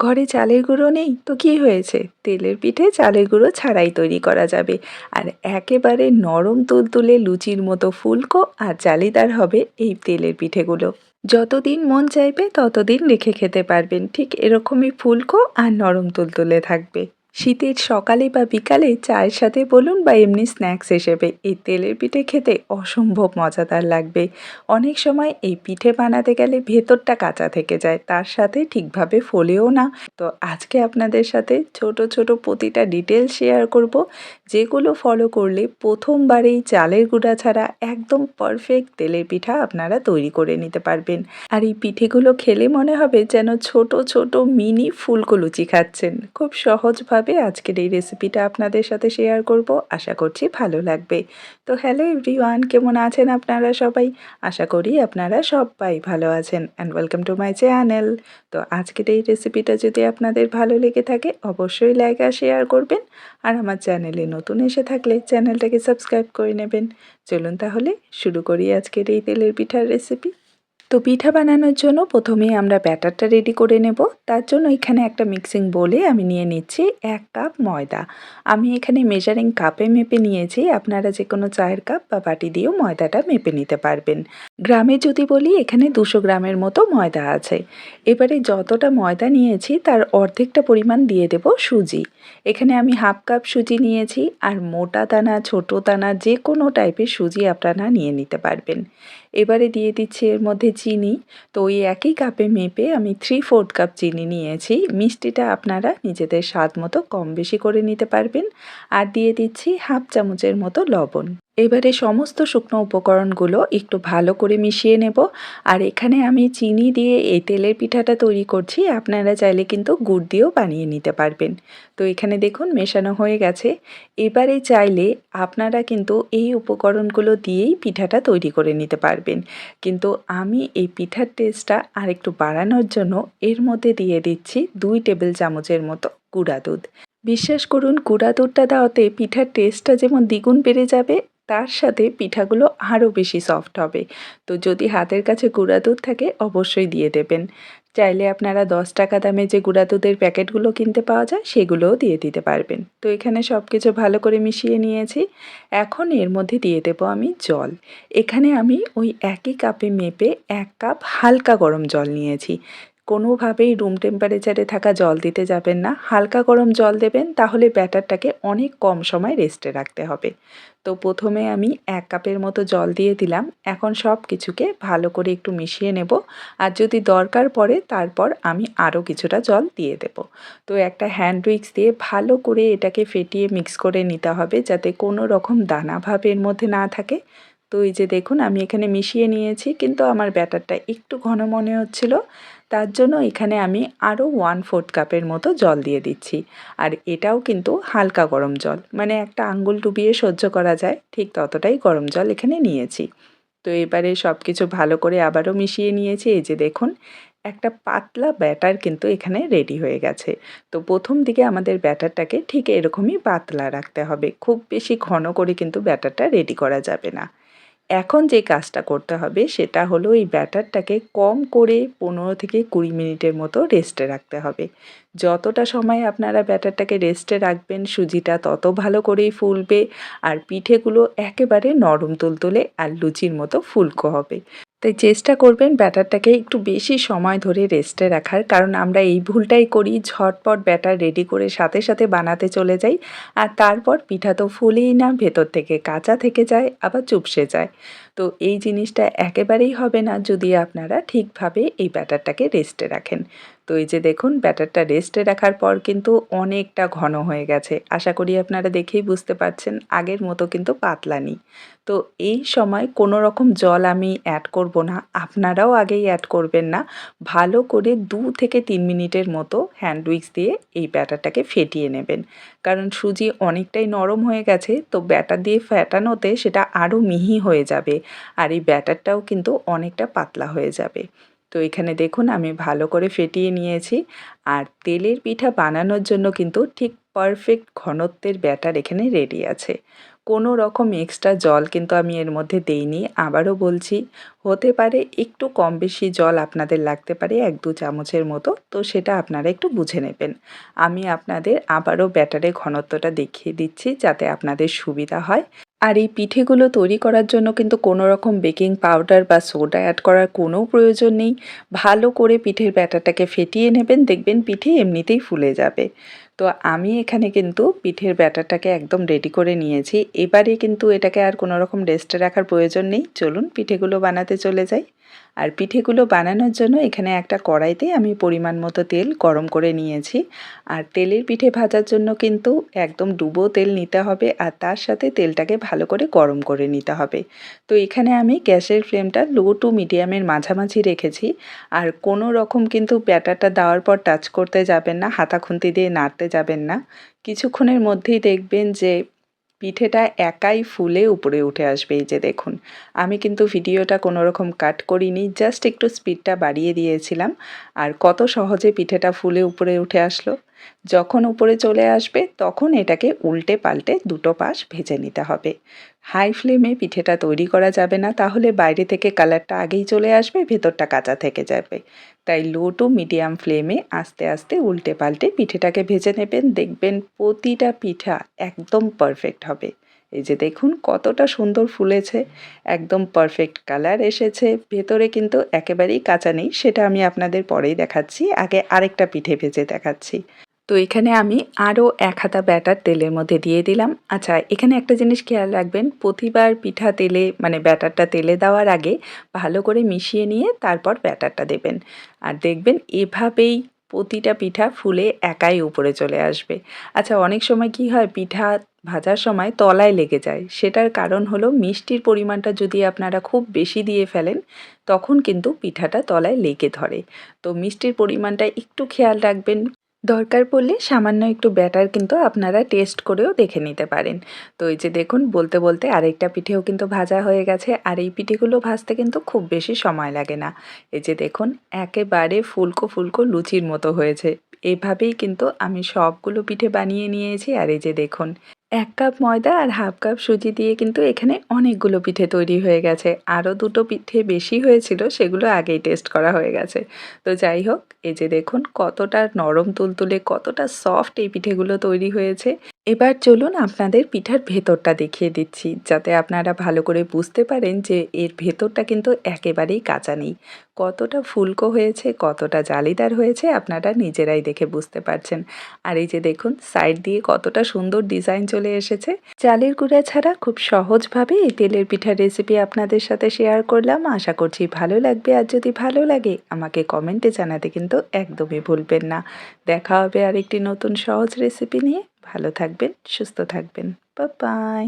ঘরে চালের গুঁড়ো নেই তো কি হয়েছে? তেলের পিঠে চালের গুঁড়ো ছাড়াই তৈরি করা যাবে। আর একেবারে নরম তুলতুলে লুচির মতো ফুলকো আর জালিদার হবে এই তেলের পিঠেগুলো। যতদিন মন চাইবে ততদিন রেখে খেতে পারবেন। ঠিক এরকমই ফুলকো আর নরম তুলতুলে থাকবে। শীতের সকালে বা বিকালে চায়ের সাথে বলুন বা এমনি স্ন্যাক্স হিসেবে এই তেলের পিঠে খেতে অসম্ভব মজাদার লাগবে। অনেক সময় এই পিঠে বানাতে গেলে ভেতরটা কাঁচা থেকে যায়, তার সাথে ঠিকভাবে ফোলেও না। তো আজকে আপনাদের সাথে ছোট ছোট প্রতিটা ডিটেল শেয়ার করব, যেগুলো ফলো করলে প্রথমবারেই চালের গুঁড়া ছাড়া একদম পারফেক্ট তেলের পিঠা আপনারা তৈরি করে নিতে পারবেন। আর এই পিঠেগুলো খেলে মনে হবে যেন ছোট ছোট মিনি ফুলকো লুচি খাচ্ছেন। খুব সহজভাবে আজকের এই রেসিপিটা আপনাদের সাথে শেয়ার করব। আশা করছি ভালো লাগবে। তো হ্যালো এভরিওয়ান কেমন আছেন আপনারা সবাই? আশা করি আপনারা সবাই ভালো আছেন and welcome to my channel তো আজকের এই রেসিপিটা যদি আপনাদের ভালো লেগে থাকে, অবশ্যই লাইক আর শেয়ার করবেন। আর আমার চ্যানেলে নতুন এসে থাকলে চ্যানেলটাকে সাবস্ক্রাইব করে নেবেন। চলুন তাহলে শুরু করি আজকের এই তেলের পিঠার রেসিপি তো পিঠা বানানোর জন্য প্রথমেই আমরা ব্যাটারটা রেডি করে নেব। তার জন্য এখানে একটা মিক্সিং বলে আমি নিয়ে নিচ্ছি এক কাপ ময়দা। আমি এখানে মেজারিং কাপে মেপে নিয়েছি। আপনারা যে কোনো চায়ের কাপ বা বাটি দিয়েও ময়দাটা মেপে নিতে পারবেন। গ্রামে যদি বলি, এখানে দুশো গ্রামের মতো ময়দা আছে। এবারে যতটা ময়দা নিয়েছি, তার অর্ধেকটা পরিমাণ দিয়ে দেব সুজি। এখানে আমি হাফ কাপ সুজি নিয়েছি। আর মোটা দানা, ছোটো দানা যে কোনো টাইপের সুজি আপনারা নিয়ে নিতে পারবেন। এবারে দিয়ে দিচ্ছি এর মধ্যে চিনি। তো ওই একই কাপে মেপে আমি থ্রি ফোর্থ কাপ চিনি নিয়েছি। মিষ্টিটা আপনারা নিজেদের স্বাদ মতো কম বেশি করে নিতে পারবেন। আর দিয়ে দিচ্ছি হাফ চামচের মতো লবণ। এবারে সমস্ত শুকনো উপকরণগুলো একটু ভালো করে মিশিয়ে নেব। আর এখানে আমি চিনি দিয়ে এই তেলের পিঠাটা তৈরি করছি, আপনারা চাইলে কিন্তু গুড় দিয়েও বানিয়ে নিতে পারবেন। তো এখানে দেখুন মেশানো হয়ে গেছে। এবারে চাইলে আপনারা কিন্তু এই উপকরণগুলো দিয়েই পিঠাটা তৈরি করে নিতে পারবেন। কিন্তু আমি এই পিঠার টেস্টটা আর একটু বাড়ানোর জন্য এর মধ্যে দিয়ে দিচ্ছি দুই টেবিল চামচের মতো গুঁড়া দুধ। বিশ্বাস করুন, গুঁড়া দুধটা দেওয়াতে পিঠার টেস্টটা যেমন দ্বিগুণ বেড়ে যাবে তার সাথে পিঠাগুলো আরও বেশি সফট হবে। তো যদি হাতের কাছে গুঁড়া দুধ থাকে, অবশ্যই দিয়ে দেবেন। চাইলে আপনারা দশ টাকা দামে যে গুঁড়া দুধের প্যাকেটগুলো কিনতে পাওয়া যায়, সেগুলোও দিয়ে দিতে পারবেন। তো এখানে সব কিছু ভালো করে মিশিয়ে নিয়েছি। এখন এর মধ্যে দিয়ে দেবো আমি জল। এখানে আমি ওই একই কাপে মেপে এক কাপ হালকা গরম জল নিয়েছি। কোনোভাবেই রুম টেম্পারেচারে থাকা জল দিতে যাবেন না। হালকা গরম জল দেবেন, তাহলে ব্যাটারটাকে অনেক কম সময় রেস্টে রাখতে হবে। তো প্রথমে আমি এক কাপের মতো জল দিয়ে দিলাম। এখন সব কিছুকে ভালো করে একটু মিশিয়ে নেব। আর যদি দরকার পড়ে, তারপর আমি আরও কিছুটা জল দিয়ে দেব। তো একটা হ্যান্ড উইক্স দিয়ে ভালো করে এটাকে ফেটিয়ে মিক্স করে নিতে হবে, যাতে কোনো রকম দানা ভাব এর মধ্যে না থাকে। তো এই যে দেখুন, আমি এখানে মিশিয়ে নিয়েছি, কিন্তু আমার ব্যাটারটা একটু ঘন মনে হচ্ছিল। তার জন্য এখানে আমি আরও ওয়ান ফোর্থ কাপের মতো জল দিয়ে দিচ্ছি। আর এটাও কিন্তু হালকা গরম জল মানে একটা আঙ্গুল ডুবিয়ে সহ্য করা যায়, ঠিক ততটাই গরম জল এখানে নিয়েছি। তো এবারে সব কিছু ভালো করে আবারও মিশিয়ে নিয়েছি, এই যে দেখুন, একটা পাতলা ব্যাটার কিন্তু এখানে রেডি হয়ে গেছে। তো প্রথম দিকে আমাদের ব্যাটারটাকে ঠিক এরকমই পাতলা রাখতে হবে, খুব বেশি ঘন করে কিন্তু ব্যাটারটা রেডি করা যাবে না। এখন যে কাজটা করতে হবে সেটা হলো এই ব্যাটারটাকে কম করে পনেরো থেকে কুড়ি মিনিটের মতো রেস্টে রাখতে হবে। যতটা সময় আপনারা ব্যাটারটাকে রেস্টে রাখবেন, সুজিটা তত ভালো করেই ফুলবে আর পিঠেগুলো একেবারে নরম তুলতুলে আর লুচির মতো ফুলকো হবে। তাই চেষ্টা করবেন ব্যাটারটাকে একটু বেশি সময় ধরে রেস্টে রাখার। কারণ আমরা এই ভুলটাই করি, ঝটপট ব্যাটার রেডি করে সাথে সাথে বানাতে চলে যাই। আর তারপর পিঠা তো ফুলেই না, ভেতর থেকে কাঁচা থেকে যায়, আবার চুপসে যায়। তো এই জিনিসটা একেবারেই হবে না যদি আপনারা ঠিকভাবে এই ব্যাটারটাকে রেস্টে রাখেন। তো এই যে দেখুন, ব্যাটারটা রেস্টে রাখার পর কিন্তু অনেকটা ঘন হয়ে গেছে। আশা করি আপনারা দেখেই বুঝতে পারছেন, আগের মতো কিন্তু পাতলা নেই। তো এই সময় কোনো রকম জল আমি অ্যাড করব না, আপনারাও আগেই অ্যাড করবেন না। ভালো করে দু থেকে তিন মিনিটের মতো হ্যান্ড উইক্স দিয়ে এই ব্যাটারটাকে ফেটিয়ে নেবেন। কারণ সুজি অনেকটাই নরম হয়ে গেছে, তো ব্যাটার দিয়ে ফ্যাটানোতে সেটা আরও মিহি হয়ে যাবে। আর এই ব্যাটারটাও কিন্তু অনেকটা পাতলা হয়ে যাবে। তো এখানে দেখুন, আমি ভালো করে ফেটিয়ে নিয়েছি। আর তেলের পিঠা বানানোর জন্য কিন্তু ঠিক পারফেক্ট ঘনত্বের ব্যাটার এখানে রেডি আছে। কোনো রকম এক্সট্রা জল কিন্তু আমি এর মধ্যে দেইনি। আবারও বলছি, হতে পারে একটু কম বেশি জল আপনাদের লাগতে পারে, এক দু চামচের মতো। তো সেটা আপনারা একটু বুঝে নেবেন। আমি আপনাদের আবারও ব্যাটারের ঘনত্বটা দেখিয়ে দিচ্ছি যাতে আপনাদের সুবিধা হয়। আর এই পিঠেগুলো তৈরি করার জন্য কিন্তু কোনো রকম বেকিং পাউডার বা সোডা অ্যাড করার কোনো প্রয়োজন নেই। ভালো করে পিঠের ব্যাটারটাকে ফেটিয়ে নেবেন, দেখবেন পিঠে এমনিতেই ফুলে যাবে। তো আমি এখানে কিন্তু পিঠের ব্যাটারটাকে একদম রেডি করে নিয়েছি। এবারে কিন্তু এটাকে আর কোনো রকম রেস্টে রাখার প্রয়োজন নেই। চলুন পিঠেগুলো বানাতে চলে যাই। আর পিঠেগুলো বানানোর জন্য এখানে একটা কড়াইতে আমি পরিমাণ মতো তেল গরম করে নিয়েছি। আর তেলের পিঠে ভাজার জন্য কিন্তু একদম ডুবো তেল নিতে হবে আর তার সাথে তেলটাকে ভালো করে গরম করে নিতে হবে। তো এখানে আমি গ্যাসের ফ্লেমটা লো টু মিডিয়ামের মাঝামাঝি রেখেছি। আর কোনো রকম কিন্তু ব্যাটারটা দেওয়ার পর টাচ করতে যাবেন না, হাতা খুন্তি দিয়ে নাড়তে যাবেন না। কিছুক্ষণের মধ্যেই দেখবেন যে পিঠেটা একাই ফুলে উপরে উঠে আসবে, এই যে দেখুন। আমি কিন্তু ভিডিওটা কোনো রকম কাট করিনি জাস্ট একটু স্পিডটা বাড়িয়ে দিয়েছিলাম। আর কত সহজে পিঠেটা ফুলে উপরে উঠে আসলো। যখন উপরে চলে আসবে, তখন এটাকে উল্টে পাল্টে দুটো পাশ ভেজে নিতে হবে। হাই ফ্লেমে পিঠেটা তৈরি করা যাবে না, তাহলে বাইরে থেকে কালারটা আগেই চলে আসবে, ভেতরটা কাঁচা থেকে যাবে। তাই লো টু মিডিয়াম ফ্লেমে আস্তে আস্তে উল্টে পাল্টে পিঠেটাকে ভেজে নেবেন। দেখবেন প্রতিটা পিঠা একদম পারফেক্ট হবে। এই যে দেখুন কতটা সুন্দর ফুলেছে, একদম পারফেক্ট কালার এসেছে। ভেতরে কিন্তু একেবারেই কাঁচা নেই, সেটা আমি আপনাদের পরেই দেখাচ্ছি। আগে আরেকটা পিঠে ভেজে দেখাচ্ছি। তো এখানে আমি আরও এক হাতা ব্যাটার তেলের মধ্যে দিয়ে দিলাম। আচ্ছা এখানে একটা জিনিস খেয়াল রাখবেন, প্রতিবার পিঠা তেলে মানে ব্যাটারটা তেলে দেওয়ার আগে ভালো করে মিশিয়ে নিয়ে তারপর ব্যাটারটা দেবেন। আর দেখবেন এভাবেই প্রতিটা পিঠা ফুলে একাই উপরে চলে আসবে। আচ্ছা অনেক সময় কি হয়, পিঠা ভাজার সময় তলায় লেগে যায়। সেটার কারণ হলো মিষ্টির পরিমাণটা যদি আপনারা খুব বেশি দিয়ে ফেলেন, তখন কিন্তু পিঠাটা তলায় লেগে ধরে। তো মিষ্টির পরিমাণটা একটু খেয়াল রাখবেন দরকার পড়লে সামান্য একটু ব্যাটার কিন্তু আপনারা টেস্ট করেও দেখে নিতে পারেন। তো এই যে দেখুন, বলতে বলতে আরেকটা পিঠেও কিন্তু ভাজা হয়ে গেছে আর এই পিঠেগুলো ভাজতে কিন্তু খুব বেশি সময় লাগে না। এই যে দেখুন, একেবারে ফুলকো ফুলকো লুচির মতো হয়েছে। এভাবেই কিন্তু আমি সবগুলো পিঠে বানিয়ে নিয়েছি আর এই যে দেখুন। এক কাপ ময়দা আর হাফ কাপ সুজি দিয়ে কিন্তু এখানে অনেকগুলো পিঠে তৈরি হয়ে গেছে। আরও দুটো পিঠে বেশি হয়েছিল, সেগুলো আগেই টেস্ট করা হয়ে গেছে। তো যাই হোক, এই যে দেখুন কতটা নরম তুলতুলে, কতটা সফট এই পিঠেগুলো তৈরি হয়েছে। এবার চলুন আপনাদের পিঠার ভেতরটা দেখিয়ে দিচ্ছি, যাতে আপনারা ভালো করে বুঝতে পারেন যে এর ভেতরটা কিন্তু একেবারেই কাঁচা নেই। কতটা ফুলকো হয়েছে, কতটা জালিদার হয়েছে, আপনারা নিজেরাই দেখে বুঝতে পারছেন। আর এই যে দেখুন, সাইড দিয়ে কতটা সুন্দর ডিজাইন চলে এসেছে। চালের গুঁড়া ছাড়া খুব সহজভাবে এই তেলের পিঠার রেসিপি আপনাদের সাথে শেয়ার করলাম। আশা করছি ভালো লাগবে। আর যদি ভালো লাগে, আমাকে কমেন্টে জানাতে কিন্তু একদমই ভুলবেন না। দেখা হবে আর একটি নতুন সহজ রেসিপি নিয়ে। ভালো থাকবেন, সুস্থ থাকবেন। বাই